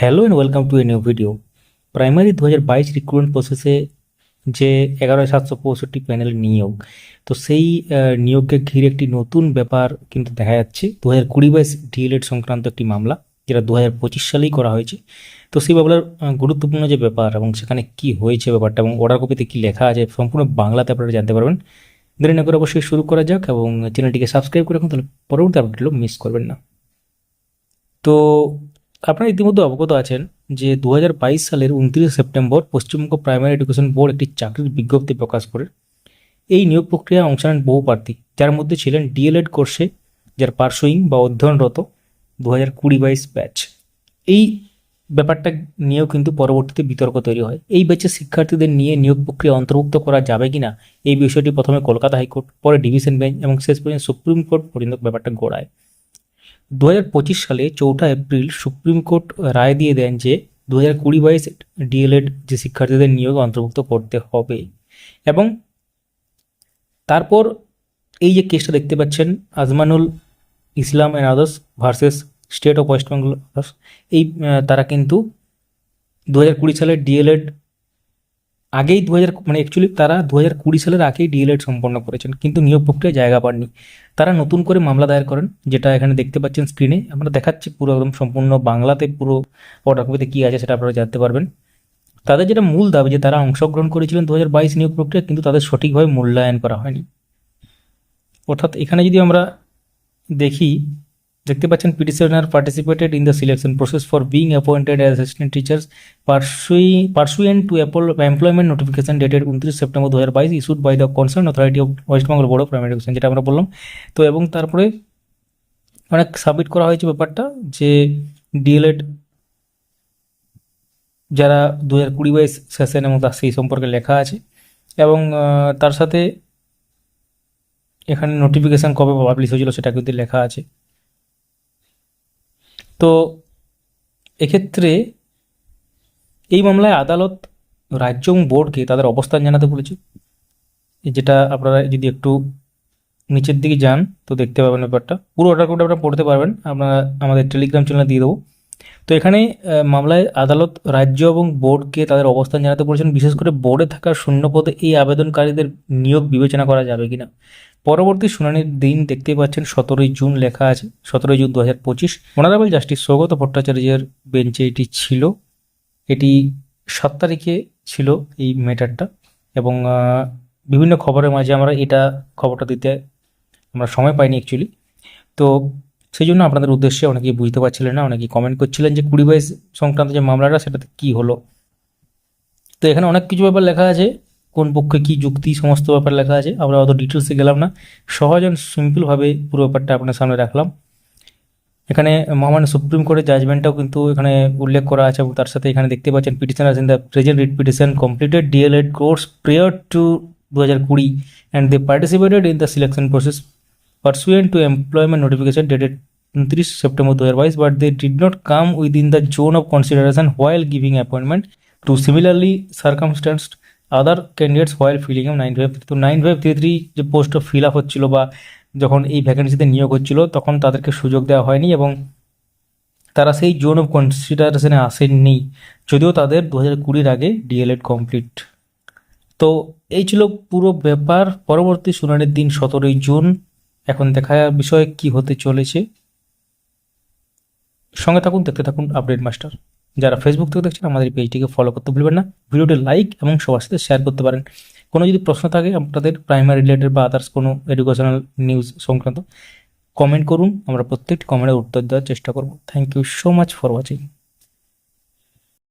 Hello and welcome to a new video primary দু হাজার বাইশ রিক্রুটমেন্ট প্রসেসে যে এগারো সাতশো পঁয়ষট্টি প্যানেল নিয়োগ, তো সেই নিয়োগকে ঘিরে একটি নতুন ব্যাপার কিন্তু দেখা যাচ্ছে। দু হাজার কুড়ি বাইশ ডিএলএড সংক্রান্ত একটি মামলা, যেটা দু হাজার পঁচিশ সালেই করা হয়েছে। তো সেই মামলার গুরুত্বপূর্ণ যে ব্যাপার এবং সেখানে কি হয়েছে ব্যাপারটা এবং অর্ডার কপিতে কী লেখা আছে, সম্পূর্ণ বাংলাতে আপনারা জানতে পারবেন। দেরি না করে অবশ্যই শুরু করা যাক এবং চ্যানেলটিকে সাবস্ক্রাইব করে রাখুন, তাহলে পরবর্তী আপডেটগুলো মিস করবেন না। তো আপনারা ইতিমধ্যে অবগত আছেন যে দু হাজার বাইশ সালের উনত্রিশে September Paschimbanga primary education board একটি চাকরির বিজ্ঞপ্তি প্রকাশ করে। এই নিয়োগ প্রক্রিয়ায় অংশ নেন বহু প্রার্থী, যার মধ্যে ছিলেন ডিএলএড কোর্সে, যার পার্শ্বইং বা অধ্যয়নরত দু হাজার কুড়ি বাইশ ব্যাচ। এই ব্যাপারটা নিয়েও কিন্তু পরবর্তীতে বিতর্ক তৈরি হয়। এই ব্যাচের শিক্ষার্থীদের নিয়ে নিয়োগ প্রক্রিয়া অন্তর্ভুক্ত করা যাবে কিনা, এই বিষয়টি প্রথমে কলকাতা হাইকোর্ট, পরে ডিভিশন বেঞ্চ এবং শেষ পর্যন্ত সুপ্রিম কোর্ট পর্যন্ত ব্যাপারটা গড়ায়। দু হাজার পঁচিশ সালে চৌঠা এপ্রিল সুপ্রিম কোর্ট রায় দিয়ে দেন যে দু হাজার কুড়ি বাইশ ডিএলএড যে শিক্ষার্থীদের নিয়োগ অন্তর্ভুক্ত করতে হবে। এবং তারপর এই যে কেসটা দেখতে পাচ্ছেন, Azmanul Islam and others versus State of West Bengal এই তারা কিন্তু দু কুড়ি সালের ডিএলএড আগেই দু হাজার মানে অ্যাকচুয়ালি তারা দু হাজার কুড়ি সালের আগেই ডিএলএড সম্পন্ন করেছেন, কিন্তু নিয়োগ প্রক্রিয়ায় জায়গা পাননি। তারা নতুন করে মামলা দায়ের করেন, যেটা এখানে দেখতে পাচ্ছেন স্ক্রিনে আমরা দেখাচ্ছি পুরো একদম সম্পূর্ণ বাংলাতে পুরো অর্ডার কী আছে সেটা আপনারা জানতে পারবেন। তাদের যেটা মূল দাবি, যে তারা অংশগ্রহণ করেছিলেন দু হাজার বাইশ নিয়োগ প্রক্রিয়া কিন্তু তাদের সঠিকভাবে মূল্যায়ন করা হয়নি। অর্থাৎ এখানে যদি আমরা দেখি দেখতে পাচ্ছেন petitioner participated in the selection process for being appointed as assistant teachers pursu, pursuant to apple employment notification dated উনত্রিশ সেপ্টেম্বর দু হাজার বাইশ issued by the concern authority of West Bengal Board of Primary Education যেটা আমরা বললাম। তো এবং তারপরে অনেক সাবমিট করা হয়েছে ব্যাপারটা যে ডিএলএড যারা দু হাজার কুড়ি বাইশ সেশন এবং তার সেই সম্পর্কে লেখা আছে। এবং তার সাথে এখানে নোটিফিকেশান কবে পাবলিশ হয়েছিল সেটা কিন্তু লেখা আছে। তো এক্ষেত্রে এই মামলায় আদালত রাজ্য এবং বোর্ডকে তাদের অবস্থান জানাতে বলেছে। যেটা আপনারা যদি একটু নিচের দিকে যান, তো দেখতে পাবেন ব্যাপারটা। পুরো অর্ডার কোড আপনারা পড়তে পারবেন। আপনারা আমাদের টেলিগ্রাম চ্যানেলে দিয়ে দেবো। তো এখানে মামলায় আদালত রাজ্য এবং বোর্ডকে তাদের অবস্থান জানাতে বলেছেন, বিশেষ করে বোর্ডে থাকা শূন্য পদে এই আবেদনকারীদের নিয়োগ বিবেচনা করা যাবে কিনা। পরবর্তী শুনানির দিন দেখতে পাচ্ছেন সতেরোই জুন লেখা আছে, সতেরোই জুন দু হাজার পঁচিশ। অনারেবল জাস্টিস সৌগত ভট্টাচার্যের বেঞ্চে এটি ছিল। এটি সাত তারিখে ছিল এই ম্যাটারটা এবং বিভিন্ন খবরের মাঝে আমরা এটা খবরটা দিতে আমরা সময় পাইনি অ্যাকচুয়ালি তো সেই জন্য আপনাদের উদ্দেশ্যে অনেকেই বুঝতে পারছিলেন না, অনেকেই কমেন্ট করছিলেন যে কুড়ি বাইশ সংক্রান্ত যে মামলাটা, সেটাতে কী হলো। তো এখানে অনেক কিছু ব্যাপার লেখা আছে। কোন পক্ষে কী যুক্তি, সমস্ত ব্যাপার লেখা আছে, আমরা অত ডিটেলসে গেলাম না। সহজ অ্যান্ড সিম্পলভাবে পুরো ব্যাপারটা আপনার সামনে রাখলাম। এখানে মহামান্য সুপ্রিম কোর্টের জাজমেন্টটাও কিন্তু এখানে উল্লেখ করা আছে এবং তার সাথে এখানে দেখতে পাচ্ছেন petitioners in the present writ petition completed D El Ed course prior to দু হাজার কুড়ি and they participated in the selection process pursuant to employment notification dated 29 September 2022 but they did not come within the zone of consideration while giving appointment to similarly circumstanced other candidates while filling up nine five তো nine five three three যে post fill up হচ্ছিল বা যখন এই ভ্যাকেন্সিতে নিয়োগ হচ্ছিল, তখন তাদেরকে সুযোগ দেওয়া হয়নি এবং তারা সেই জোন অফ কনসিডারেশনে আসেননি, যদিও তাদের দু হাজার কুড়ির আগে ডিএলএড কমপ্লিট তো এই ছিল পুরো ব্যাপার। পরবর্তী শুনানির দিন সতেরোই জুন। এখন দেখা বিষয়ে কি হতে চলেছে। সঙ্গে থাকুন, দেখতে থাকুন আপডেট মাস্টার যারা ফেসবুক থেকে দেখছেন, আমাদের পেজটিকে ফলো করতে ভুলবেন না। ভিডিওটি লাইক এবং সবার সাথে শেয়ার করতে পারেন। কোনো যদি প্রশ্ন থাকে, আপনাদের প্রাইমারি রিলেটেড বা আদার্স কোনো এডুকেশনাল নিউজ সংক্রান্ত কমেন্ট করুন। আমরা প্রত্যেকটি কমেন্টের উত্তর দেওয়ার চেষ্টা করব। Thank you so much for watching